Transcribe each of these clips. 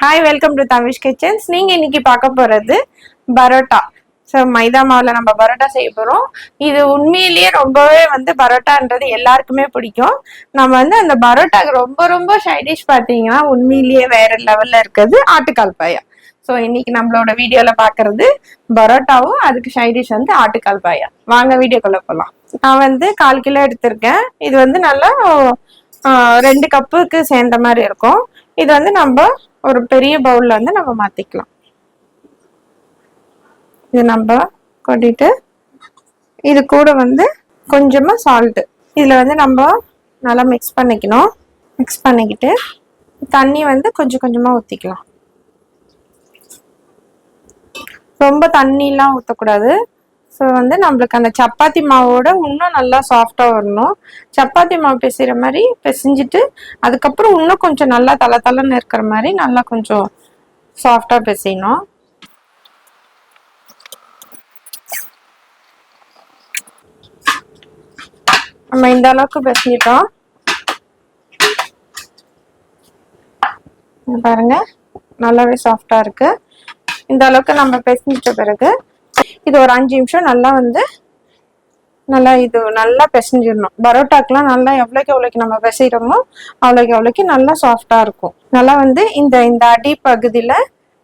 Hi welcome to Tamish kitchens நீங்க இன்னைக்கு பார்க்க போறது பரோட்டா. ஸோ மைதா மாவில் நம்ம பரோட்டா செய்ய போகிறோம் இது உண்மையிலேயே ரொம்பவே வந்து பரோட்டான்றது எல்லாருக்குமே பிடிக்கும். நம்ம வந்து அந்த பரோட்டாக்கு ரொம்ப ரொம்ப சைடிஷ் பார்த்தீங்கன்னா உண்மையிலேயே வேற லெவலில் இருக்கிறது ஆட்டுக்கால் பாயா. ஸோ இன்னைக்கு நம்மளோட வீடியோவில் பார்க்கறது பரோட்டாவும் அதுக்கு சைடிஷ் வந்து ஆட்டுக்கால் பாயா. வாங்க வீடியோக்குள்ள போகலாம் நான் வந்து கால் கிலோ எடுத்திருக்கேன். இது வந்து நல்லா ரெண்டு கப்புக்கு சேர்ந்த மாதிரி இருக்கும். இது வந்து நம்ம ஒரு பெரிய பவுலில் வந்து நம்ம மாற்றிக்கலாம் இது நம்ம கொட்டிட்டு இது கூட வந்து கொஞ்சமாக சால்ட் இதில் வந்து நம்ம நல்லா மிக்ஸ் பண்ணிக்கணும். மிக்ஸ் பண்ணிக்கிட்டு தண்ணி வந்து கொஞ்சம் கொஞ்சமாக ஊற்றிக்கலாம் ரொம்ப தண்ணிலாம் ஊற்றக்கூடாது ஸோ வந்து நம்மளுக்கு அந்த சப்பாத்தி மாவோட இன்னும் நல்லா சாஃப்டாக வரணும். சப்பாத்தி மாவு பிசைகிற மாதிரி பிசைஞ்சிட்டு அதுக்கப்புறம் இன்னும் கொஞ்சம் நல்லா தலை தலைன்னு இருக்கிற மாதிரி நல்லா கொஞ்சம் சாஃப்டாக பிசையணும் நம்ம இந்த அளவுக்கு பிசைஞ்சிட்டோம் பாருங்க நல்லாவே சாஃப்டாக இருக்கு. இந்த அளவுக்கு நம்ம பிசைஞ்சிட்ட பிறகு இது ஒரு அஞ்சு நிமிஷம் நல்லா வந்து நல்லா இது நல்லா பிசைஞ்சிடணும். பரோட்டாக்கெலாம் நல்லா எவ்வளோக்கு எவ்வளோக்கு நம்ம பிசைகிறோமோ அவ்வளோக்கு எவ்வளோக்கு நல்லா சாஃப்டாக இருக்கும். நல்லா வந்து இந்த இந்த அடி பகுதியில்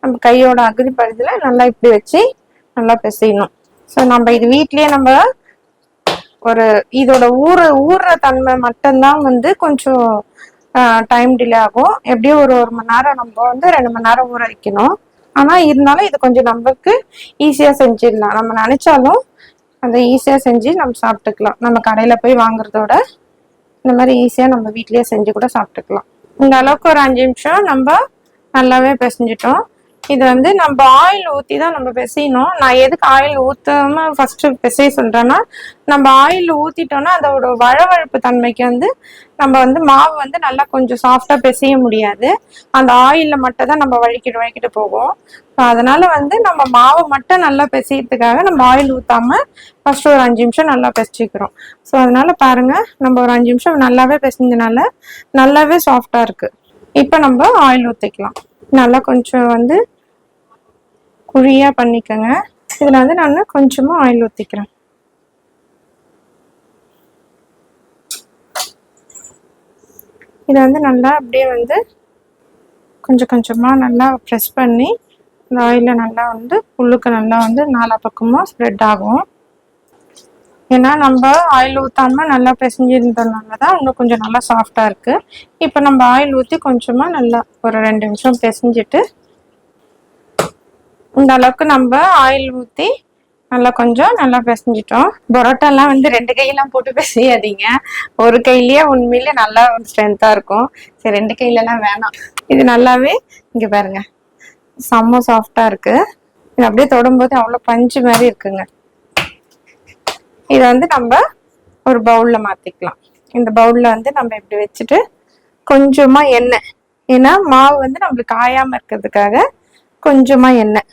நம்ம கையோட அகதி பகுதியில் நல்லா இப்படி வச்சு நல்லா பிசையணும். ஸோ நம்ம இது வீட்லேயே நம்ம ஒரு இதோட ஊற ஊறுற தன்மை மட்டும்தான் வந்து கொஞ்சம் டைம் டிலே ஆகும். எப்படியும் ஒரு ஒரு மணி நேரம் நம்ம வந்து ரெண்டு மணி நேரம் ஊற வைக்கணும். ஆனால் இருந்தாலும் இது கொஞ்சம் நமக்கு ஈஸியாக செஞ்சிடலாம். நம்ம நினச்சாலும் அந்த ஈஸியாக செஞ்சு நம்ம சாப்பிட்டுக்கலாம். நம்ம கடையில் போய் வாங்குறதோட இந்த மாதிரி ஈஸியாக நம்ம வீட்லேயே செஞ்சு கூட சாப்பிட்டுக்கலாம். இந்த அளவுக்கு ஒரு அஞ்சு நிமிஷம் நம்ம நல்லாவே பிசைஞ்சிட்டோம். இது வந்து நம்ம ஆயில் ஊற்றி தான் நம்ம பிசையணும். நான் எதுக்கு ஆயில் ஊற்றாம ஃபஸ்ட்டு பிசைய சொல்கிறேன்னா நம்ம ஆயில் ஊற்றிட்டோன்னா அதோட வழவழப்பு தன்மைக்கு வந்து நம்ம வந்து மாவு வந்து நல்லா கொஞ்சம் சாஃப்டாக பிசைய முடியாது. அந்த ஆயிலில் மட்டும் தான் நம்ம வழிக்கிட்டு வழிக்கிட்டு போகும் ஸோ அதனால் வந்து நம்ம மாவை மட்டும் நல்லா பிசையறதுக்காக நம்ம ஆயில் ஊற்றாம ஃபஸ்ட்டு ஒரு அஞ்சு நிமிஷம் நல்லா பிசைச்சிக்கிறோம். ஸோ அதனால் பாருங்கள் நம்ம ஒரு அஞ்சு நிமிஷம் நல்லாவே பிசைஞ்சனால நல்லாவே சாஃப்டாக இருக்குது இப்போ நம்ம ஆயில் ஊற்றிக்கலாம் நல்லா கொஞ்சம் வந்து குழியாக பண்ணிக்கோங்க. இதில் வந்து நான் கொஞ்சமாக ஆயில் ஊற்றிக்கிறேன் இதை வந்து நல்லா அப்படியே வந்து கொஞ்சம் கொஞ்சமாக நல்லா ப்ரெஸ் பண்ணி இந்த ஆயிலில் நல்லா வந்து புல்லுக்கு நல்லா வந்து நாலா பக்கமாக ஸ்ப்ரெட் ஆகும். ஏன்னா நம்ம ஆயில் ஊற்றாம நல்லா பிசைஞ்சிருந்ததுனால தான் இன்னும் கொஞ்சம் நல்லா சாஃப்டாக இருக்குது இப்போ நம்ம ஆயில் ஊற்றி கொஞ்சமாக நல்லா ஒரு ரெண்டு நிமிஷம் பிசைஞ்சிட்டு இந்த அளவுக்கு நம்ம ஆயில் ஊற்றி நல்லா கொஞ்சம் நல்லா பிசைஞ்சிட்டோம். பரோட்டாலாம் வந்து ரெண்டு கையெல்லாம் போட்டு பிசையாதீங்க. ஒரு கையிலேயே உண்மையிலே நல்லா ஸ்ட்ரென்த்தாக இருக்கும். சரி ரெண்டு கையிலலாம் வேணாம். இது நல்லாவே இங்கே பாருங்க. செம்ம சாஃப்டாக இருக்குது இது அப்படியே தொடும்போது அவ்வளோ பஞ்சு மாதிரி இருக்குங்க. இதை வந்து நம்ம ஒரு பவுலில் மாற்றிக்கலாம் இந்த பவுலில் வந்து நம்ம இப்படி வச்சுட்டு கொஞ்சமாக எண்ணெய். ஏன்னா மாவு வந்து நம்மளுக்கு காயாமல் இருக்கிறதுக்காக கொஞ்சமாக எண்ணெய்.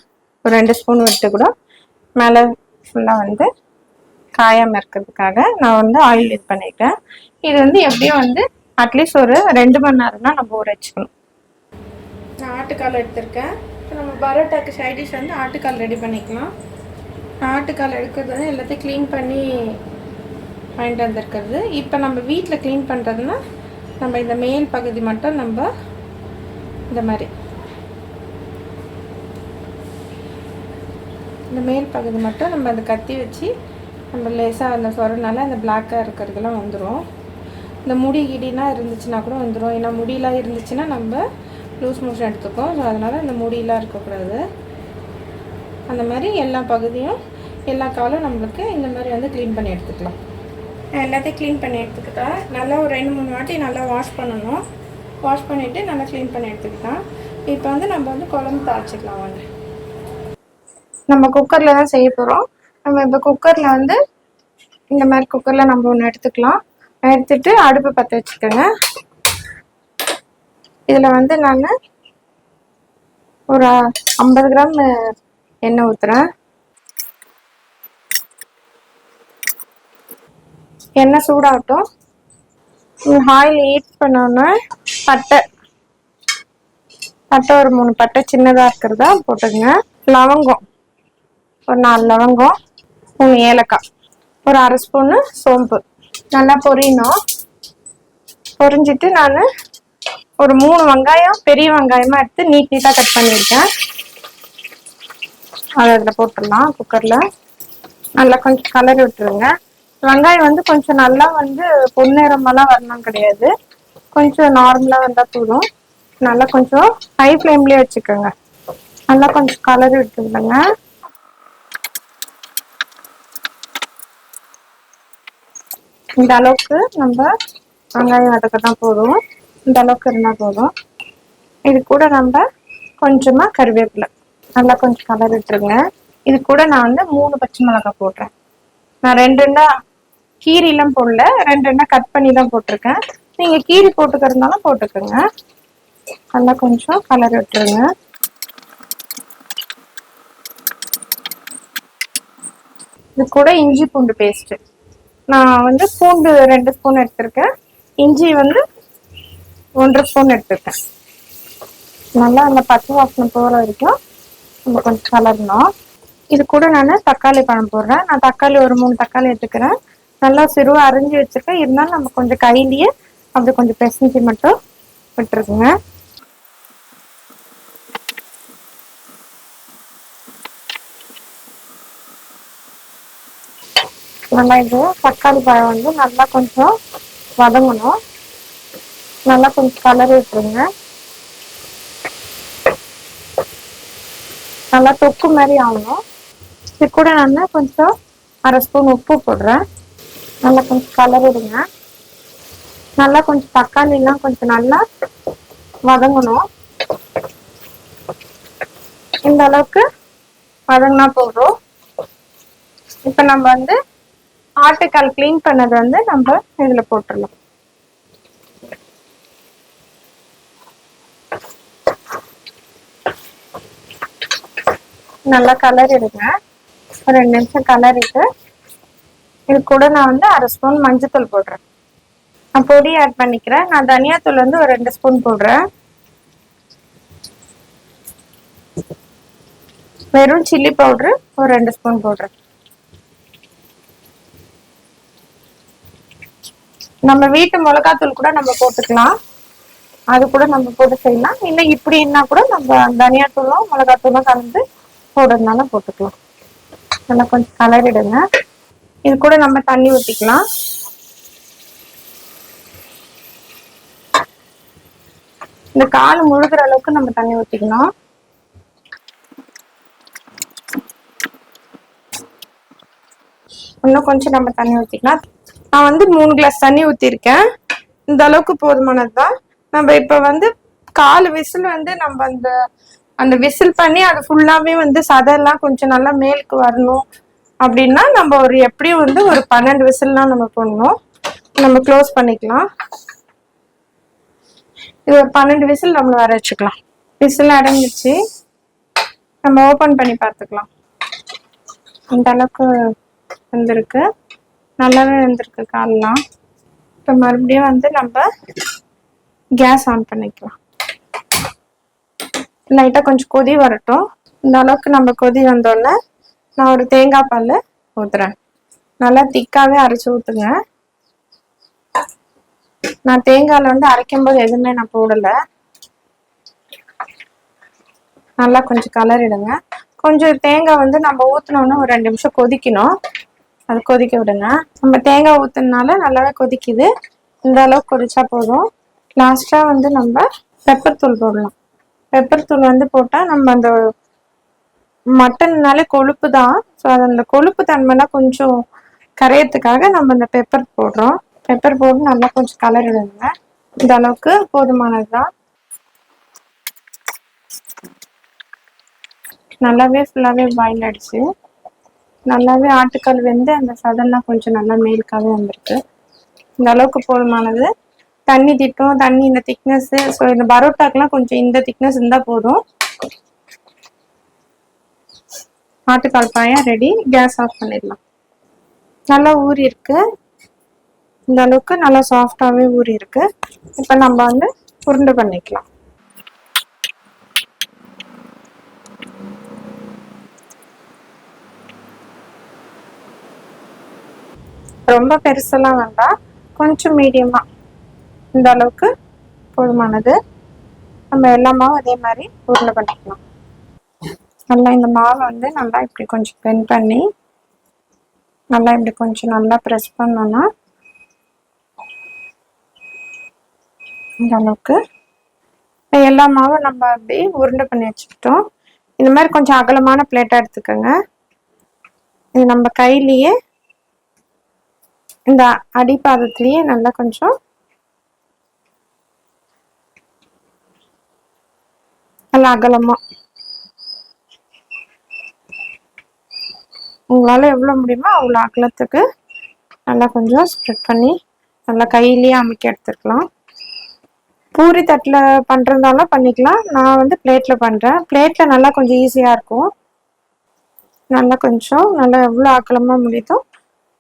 ஒரு ரெண்டு ஸ்பூன் விட்டு கூட மேலே ஃபுல்லாக வந்து காயாமல் இருக்கிறதுக்காக நான் வந்து ஆயில் இது பண்ணிட்டேன் இது வந்து எப்படியும் வந்து அட்லீஸ்ட் ஒரு ரெண்டு மணி நேரம்னா நம்ம ஊற வச்சுக்கணும். நான் ஆட்டுக்கால் எடுத்திருக்கேன். இப்போ நம்ம பரோட்டாக்கு சைட் டிஷ் வந்து ஆட்டுக்கால் ரெடி பண்ணிக்கலாம். நான் ஆட்டுக்கால் எடுக்கிறது வந்து எல்லாத்தையும் க்ளீன் பண்ணி வாங்கிட்டு வந்திருக்கிறது. இப்போ நம்ம வீட்டில் க்ளீன் பண்ணுறதுன்னா நம்ம இந்த மேல் பகுதி மட்டும் நம்ம இந்த மாதிரி. இந்த மேல் பகுதி மட்டும் நம்ம அந்த கத்தி வச்சு நம்ம லேசாக அந்த சொரனால அந்த பிளாக்காக இருக்கிறதுலாம் வந்துடும் இந்த முடி கிடினா இருந்துச்சுன்னா கூட வந்துடும் ஏன்னா முடியெலாம் இருந்துச்சுன்னா நம்ம லூஸ் மோஷன் எடுத்துக்கோம் ஸோ அதனால் அந்த முடியெலாம் இருக்கக்கூடாது. அந்த மாதிரி எல்லா பகுதியும் எல்லா காலும் நம்மளுக்கு இந்த மாதிரி வந்து க்ளீன் பண்ணி எடுத்துக்கலாம். எல்லாத்தையும் க்ளீன் பண்ணி எடுத்துக்கிட்டா நல்லா ஒரு ரெண்டு மூணு வாட்டி நல்லா வாஷ் பண்ணணும். வாஷ் பண்ணிவிட்டு நல்லா க்ளீன் பண்ணி எடுத்துக்கிட்டான் இப்போ வந்து நம்ம வந்து குழம்பு தாய்ச்சிக்கலாம் வாங்க. நம்ம குக்கரில் தான் செய்ய போகிறோம் நம்ம இப்போ குக்கரில் வந்து இந்த மாதிரி குக்கரில் நம்ம ஒன்று எடுத்துக்கலாம். எடுத்துட்டு அடுப்பு பற்ற வச்சுக்கோங்க. இதில் வந்து நான் ஒரு ஐம்பது கிராம் எண்ணெய் ஊற்றுறேன் எண்ணெய் சூடாகட்டும். ஆயில் ஹீட் பண்ணோன்னே பட்டை. பட்டை ஒரு மூணு பட்டை சின்னதாக இருக்கிறதா போட்டுக்கோங்க. லவங்கம். ஒரு நாலு லவங்கம் மூணு ஏலக்காய் ஒரு அரை ஸ்பூனு சோம்பு. நல்லா பொரியணும். பொரிஞ்சிட்டு நான் ஒரு மூணு வெங்காயம் பெரிய வெங்காயமாக எடுத்து நீட் நீட்டாக கட் பண்ணியிருக்கேன். அதை அதில் போட்டுடலாம் குக்கரில் நல்லா கொஞ்சம் கலர் விட்டுருங்க. வெங்காயம் வந்து கொஞ்சம் நல்லா வந்து பொன்னிறமெல்லாம் வரணும் கிடையாது. கொஞ்சம் நார்மலாக வந்தால் போதும். நல்லா கொஞ்சம் ஹை ஃப்ளேம்லேயே வச்சுக்கோங்க. நல்லா கொஞ்சம் கலர் விட்டுருங்க. இந்த அளவுக்கு நம்ம வெங்காயம் வதக்க தான் போதும். இந்த அளவுக்கு இருந்தால் போதும். இது கூட நம்ம கொஞ்சமாக கருவேப்பிலை. நல்லா கொஞ்சம் கலர் விட்டுருங்க. இது கூட நான் வந்து மூணு பச்சை மிளகாய் போடுறேன். நான் ரெண்டு ரெண்டா கீரிலாம் போடல. ரெண்டு ரெண்டா கட் பண்ணி தான் போட்டிருக்கேன். நீங்கள் கீரி போட்டுக்கிறதுனாலும் போட்டுக்கோங்க. நல்லா கொஞ்சம் கலர் விட்டுருங்க. இது கூட இஞ்சி பூண்டு பேஸ்ட்டு நான் வந்து பூண்டு ரெண்டு ஸ்பூன் எடுத்திருக்கேன். இஞ்சி வந்து ஒன்றரை ஸ்பூன் எடுத்திருக்கேன். நல்லா அந்த பச்சை வாசனை போகிற வரைக்கும் நம்ம கொஞ்சம் கலரணும். இது கூட நான் தக்காளி பழம் போடுறேன். நான் தக்காளி ஒரு மூணு தக்காளி எடுத்துக்கிறேன். நல்லா சிறுவாக அரிஞ்சு வச்சுருக்கேன். இருந்தாலும் நம்ம கொஞ்சம் கையிலேயே அப்படி கொஞ்சம் பிசைஞ்சு மட்டும் விட்டுருக்குங்க. நல்லா இது தக்காளி பழம் வந்து நல்லா கொஞ்சம் வதங்கணும். நல்லா கொஞ்சம் கலர் விட்டுருங்க. நல்லா தொக்கு மாதிரி ஆகணும். இது கூட நான் கொஞ்சம் அரை ஸ்பூன் உப்பு போடுறேன். நல்லா கொஞ்சம் கலர் விடுங்க. நல்லா கொஞ்சம் தக்காளிலாம் கொஞ்சம் நல்லா வதங்கணும். இந்த அளவுக்கு வதங்கினா போதும். இப்போ நம்ம வந்து ஆட்டுக்கால் க்ளீன் பண்ணது வந்து நம்ம இதில் போட்டுடலாம் நல்லா கலர் இருங்க. ஒரு ரெண்டு நிமிஷம் கலர் கலரிட்டு இது கூட நான் வந்து அரை ஸ்பூன் மஞ்சத்தூள் போடுறேன். நான் பொடி ஆட் பண்ணிக்கிறேன். நான் தனியாத்தூள் வந்து ஒரு ரெண்டு ஸ்பூன் போடுறேன். வெறும் சில்லி பவுட்ரு ஒரு ரெண்டு ஸ்பூன் போடுறேன். நம்ம வீட்டு மிளகாத்தூள் கூட நம்ம போட்டுக்கலாம். அது கூட நம்ம போட்டு செய்யலாம். இல்லை இப்படின்னா கூட நம்ம தனியாத்தூளும் மிளகாத்தூளும் கலந்து போடுறதுனால போட்டுக்கலாம். நல்லா கொஞ்சம் கலரிடுங்க இது கூட நம்ம தண்ணி ஊற்றிக்கலாம் இந்த கால் முழுகிற அளவுக்கு நம்ம தண்ணி ஊற்றிக்கணும் இன்னும் கொஞ்சம் நம்ம தண்ணி ஊற்றிக்கலாம் நான் வந்து மூணு கிளாஸ் தண்ணி ஊற்றிருக்கேன் இந்த அளவுக்கு போதுமானது? தான் நம்ம இப்போ வந்து கால் விசில் வந்து நம்ம அந்த அந்த விசில் பண்ணி அது ஃபுல்லாகவே வந்து சதெல்லாம் கொஞ்சம் நல்லா மேலுக்கு வரணும். அப்படின்னா நம்ம ஒரு எப்படியும் வந்து ஒரு பன்னெண்டு விசில்லாம் நம்ம போடணும். நம்ம க்ளோஸ் பண்ணிக்கலாம். இது ஒரு பன்னெண்டு விசில் நம்ம வர வச்சுக்கலாம். விசில் அடங்கிடுச்சு. நம்ம ஓப்பன் பண்ணி பார்த்துக்கலாம். இந்த அளவுக்கு வந்திருக்கு. நல்லாவே வந்திருக்கு காலெலாம். இப்போ மறுபடியும் வந்து நம்ம கேஸ் ஆன் பண்ணிக்கலாம். லைட்டாக கொஞ்சம் கொதி வரட்டும். இந்த அளவுக்கு நம்ம கொதி வந்தோடனே நான் ஒரு தேங்காய் பால் ஊற்றுறேன் நல்லா திக்காகவே அரைச்சி ஊற்றுங்க நான் தேங்காயில் வந்து அரைக்கும் போது எதுவுமே நான் போடலை. நல்லா கொஞ்சம் கலரிடுங்க கொஞ்சம் தேங்காய் வந்து நம்ம ஊற்றினோன்னு ஒரு ரெண்டு நிமிஷம் கொதிக்கணும். அது கொதிக்க விடுங்க. நம்ம தேங்காய் ஊற்றுனால நல்லாவே கொதிக்குது. இந்த அளவுக்கு கொதிச்சா போதும். லாஸ்ட்டாக வந்து நம்ம பெப்பர் தூள் போடலாம். பெப்பர் தூள் வந்து போட்டால் நம்ம அந்த மட்டன்னாலே கொழுப்பு தான். ஸோ அது அந்த கொழுப்பு தன்மைலாம் கொஞ்சம் கரையறதுக்காக நம்ம இந்த பெப்பர் போடுறோம். பெப்பர் போட்டு நல்லா கொஞ்சம் கலர் விடுங்க. இந்த அளவுக்கு போதுமானது தான். நல்லாவே ஃபுல்லாகவே பாயில் ஆயிடுச்சு. நல்லாவே ஆட்டுக்கால் வெந்து அந்த சதெல்லாம் கொஞ்சம் நல்லா மேலுக்காகவே வந்திருக்கு. இந்த அளவுக்கு போதுமானது. தண்ணி திட்டம். தண்ணி இந்த திக்னஸ்ஸு ஸோ இந்த பரோட்டாக்கெலாம் கொஞ்சம் இந்த திக்னஸ் இருந்தால் போதும். ஆட்டுக்கால் பாயம் ரெடி கேஸ் ஆஃப் பண்ணிடலாம். நல்லா ஊறி இருக்கு இந்த அளவுக்கு நல்லா சாஃப்டாகவே ஊறி இருக்கு இப்போ நம்ம வந்து உருண்டை பண்ணிக்கலாம். ரொம்ப பெருசெல்லாம் வேண்டாம் கொஞ்சம் மீடியமாக இந்த அளவுக்கு போதுமானது. நம்ம எல்லா மாவும் அதே மாதிரி உருளை பண்ணிக்கலாம். நல்லா இந்த மாவை வந்து நல்லா இப்படி கொஞ்சம் பென் பண்ணி நல்லா இப்படி கொஞ்சம் நல்லா ப்ரெஸ் பண்ணோன்னா இந்த அளவுக்கு. எல்லா மாவும் நம்ம அப்படி உருண்டை பண்ணி வச்சுக்கிட்டோம். இந்த மாதிரி கொஞ்சம் அகலமான பிளேட்டாக எடுத்துக்கோங்க. இது நம்ம கையிலேயே இந்த அடிப்பாதத்துலேயே நல்லா கொஞ்சம் நல்லா அகலமாக உங்களால் எவ்வளோ முடியுமோ அவ்வளோ அகலத்துக்கு நல்லா கொஞ்சம் ஸ்ப்ரெட் பண்ணி நல்லா கையிலேயே அமைக்க எடுத்துக்கலாம். பூரி தட்டில் பண்ணுறதாலும் பண்ணிக்கலாம். நான் வந்து பிளேட்டில் பண்ணுறேன் பிளேட்டில் நல்லா கொஞ்சம் ஈஸியாக இருக்கும். நல்லா கொஞ்சம் நல்லா எவ்வளோ அகலமாக முடியுதோ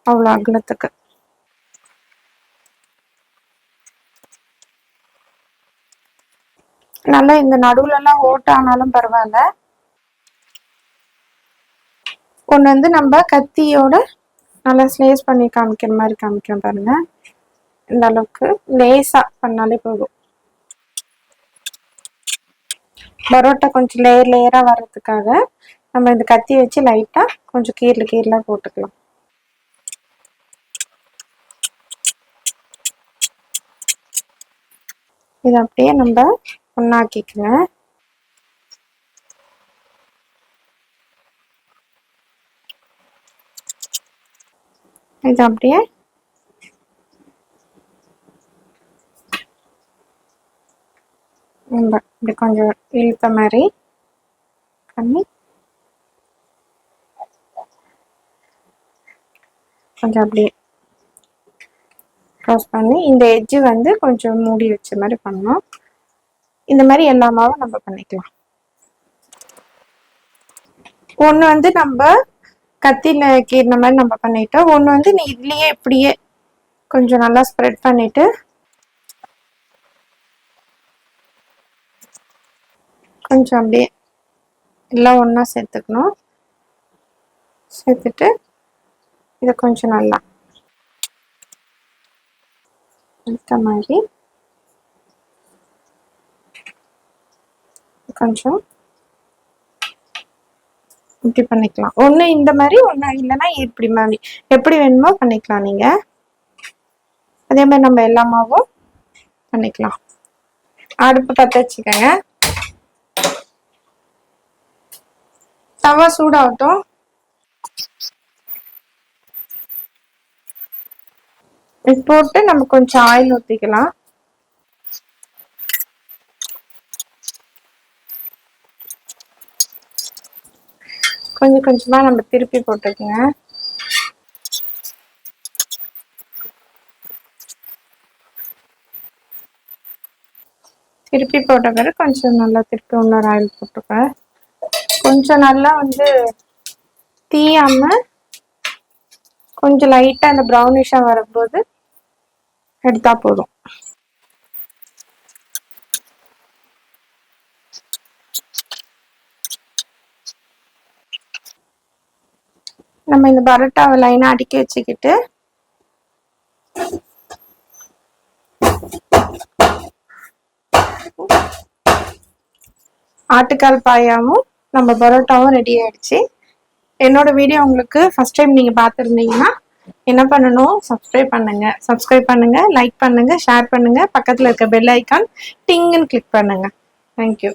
அவ்வளோ அகலத்துக்கு. நல்லா இந்த நடுவுலலாம் ஓட்டானாலும் பரவாயில்ல. ஒன்று வந்து நம்ம கத்தியோட நல்லா ஸ்லேஸ் பண்ணி காமிக்கிற மாதிரி காமிக்கணும் பாருங்க. இந்த அளவுக்கு லேசாக பண்ணாலே போதும். பரோட்டா கொஞ்சம் லேயர் லேயராக வர்றதுக்காக நம்ம இந்த கத்தி வச்சு லைட்டாக கொஞ்சம் கீரில் கீரெலாம் போட்டுக்கலாம். இது அப்படியே நம்ம ஒன்றாக்கிக்கங்க இது அப்படியே. நம்ம இப்படி கொஞ்சம் இழுத்த மாதிரி பண்ணி கொஞ்சம் அப்படியே க்ளோஸ் பண்ணி இந்த எஜ்ஜு வந்து கொஞ்சம் மூடி வச்ச மாதிரி பண்ணோம் இந்த மாதிரி எல்லா மாவும் நம்ம பண்ணிக்கலாம். ஒன்று வந்து நம்ம கத்தியில் கீறின மாதிரி நம்ம பண்ணிட்டோம். ஒன்று வந்து நீ இதுலேயே இப்படியே கொஞ்சம் நல்லா ஸ்ப்ரெட் பண்ணிட்டு கொஞ்சம் அப்படியே எல்லாம் ஒன்றா சேர்த்துக்கணும். சேர்த்துட்டு இதை கொஞ்சம் நல்லா மாதிரி கொஞ்சம் இப்படி பண்ணிக்கலாம். ஒன்று இந்த மாதிரி ஒன்று இல்லைன்னா இப்படி மாதிரி. எப்படி வேணுமோ பண்ணிக்கலாம் நீங்கள் அதே மாதிரி நம்ம எல்லாமாவும் பண்ணிக்கலாம். அடுப்பு பற்ற வச்சுக்கோங்க. தவா சூடாகட்டும். போட்டு நம்ம கொஞ்சம் ஆயில் ஊற்றிக்கலாம் கொஞ்சம் கொஞ்சமாக நம்ம திருப்பி போட்டுக்கோங்க. திருப்பி போட்ட பிறகு கொஞ்சம் நல்லா திருப்பி இன்னொரு ஆயில் போட்டுக்க கொஞ்சம் நல்லா வந்து தீயாம கொஞ்சம் லைட்டாக அந்த ப்ரௌனிஷாக வரும்போது எடுத்தா போதும். நம்ம இந்த பரோட்டாவை லைனாக அடுக்கி வச்சுக்கிட்டு ஆட்டுக்கால் பாயாவும் நம்ம பரோட்டாவும் ரெடி ஆயிடுச்சு. என்னோட வீடியோ உங்களுக்கு ஃபஸ்ட் டைம் நீங்கள் பார்த்துருந்தீங்கன்னா என்ன பண்ணணும்? சப்ஸ்கிரைப் பண்ணுங்க. சப்ஸ்கிரைப் பண்ணுங்க லைக் பண்ணுங்க ஷேர் பண்ணுங்க. பக்கத்தில் இருக்க பெல் ஐக்கான் டிங்குன்னு கிளிக் பண்ணுங்க. Thank you